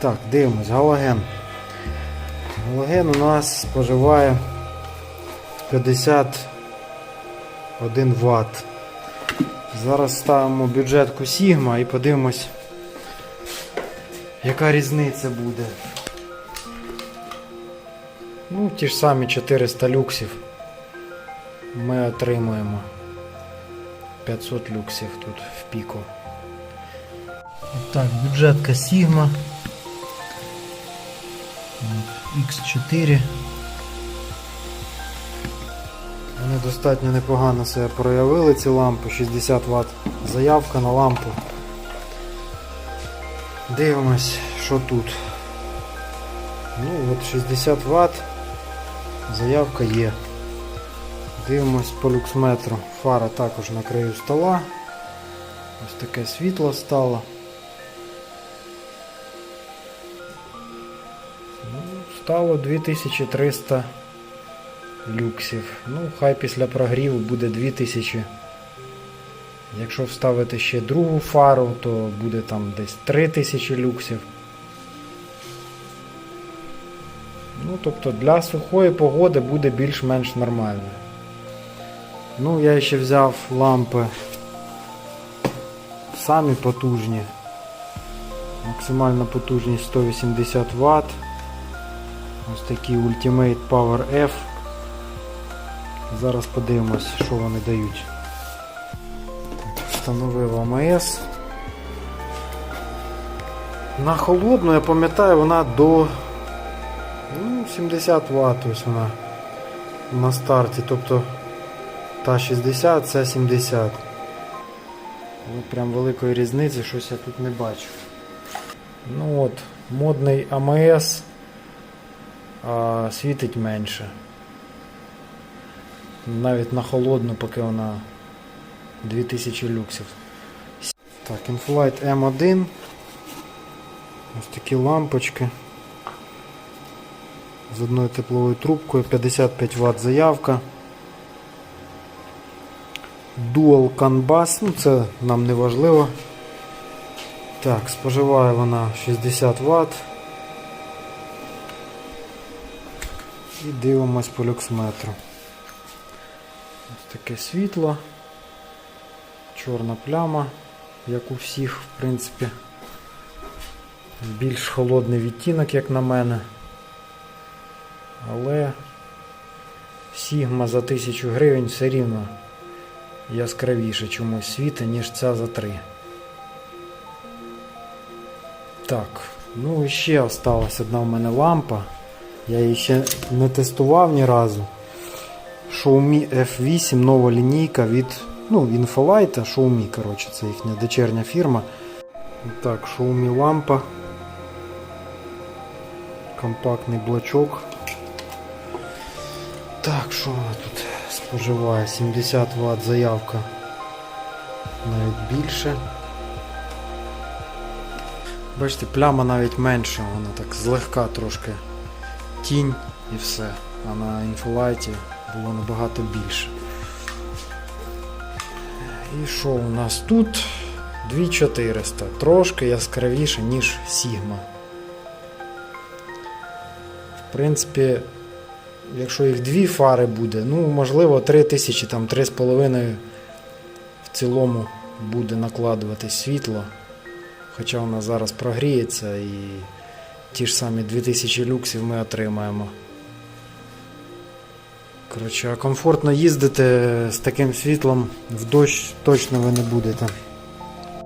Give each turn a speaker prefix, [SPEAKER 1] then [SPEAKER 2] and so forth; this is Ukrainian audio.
[SPEAKER 1] Так, дивимось, галоген. Галоген у нас споживає 51 Вт. Зараз ставимо бюджетку Sigma і подивимось, яка різниця буде. Ну, ті ж самі 400 люксів ми отримуємо 500 люксів тут в піку. Так, бюджетка Sigma X4. Вони достатньо непогано себе проявили ці лампи, 60 Вт заявка на лампу. Дивимось, що тут. Ну от 60 Вт, заявка є. Дивимось по люксметру. Фара також на краю стола. Ось таке світло стало. Стало 2300 люксів. Ну, хай після прогріву буде 2000. Якщо вставити ще другу фару, то буде там десь 3000 люксів. Ну, тобто для сухої погоди буде більш-менш нормально. Ну, я ще взяв лампи самі потужні. Максимальна потужність 180 Вт. Ось такі Ultimate Power F. Зараз подивимось, що вони дають. Встановив АМС. На холодну, я пам'ятаю, вона до ну, 70 Вт ось вона на старті. Тобто та 60, це 70. Ну, прям великої різниці щось я тут не бачу. Ну от, модний АМС а світить менше. Навіть на холодну, поки вона 2000 люксів. Так, Inflight M1. Ось такі лампочки. З одною тепловою трубкою, 55 Вт заявка. Dual CAN Bus, ну це нам не важливо. Так, споживає вона 60 Вт. І дивимось по люксметру. Ось таке світло. Чорна пляма, як у всіх, в принципі. Більш холодний відтінок, як на мене. Але Sigma за 1000 гривень все рівно яскравіше чомусь світа, ніж ця за 3. Так, ну і ще осталась одна в мене лампа. Я її ще не тестував ні разу. Xiaomi F8 нова лінійка від ну, Infolight, Xiaomi, коротше, це їхня дочерня фірма. Так, Xiaomi лампа. Компактний блочок. Так, що вона тут споживає? 70 Вт заявка. Навіть більше. Бачите, пляма навіть менша, вона так злегка трошки тінь і все. А на інфолайті було набагато більше. І що у нас тут? 2400. Трошки яскравіше, ніж Sigma. В принципі, якщо їх дві фари буде, ну можливо 3000, там 3,5 в цілому буде накладувати світло. Хоча вона зараз прогріється і ті ж самі 2000 люксів ми отримаємо. Коротше, а комфортно їздити з таким світлом в дощ точно ви не будете.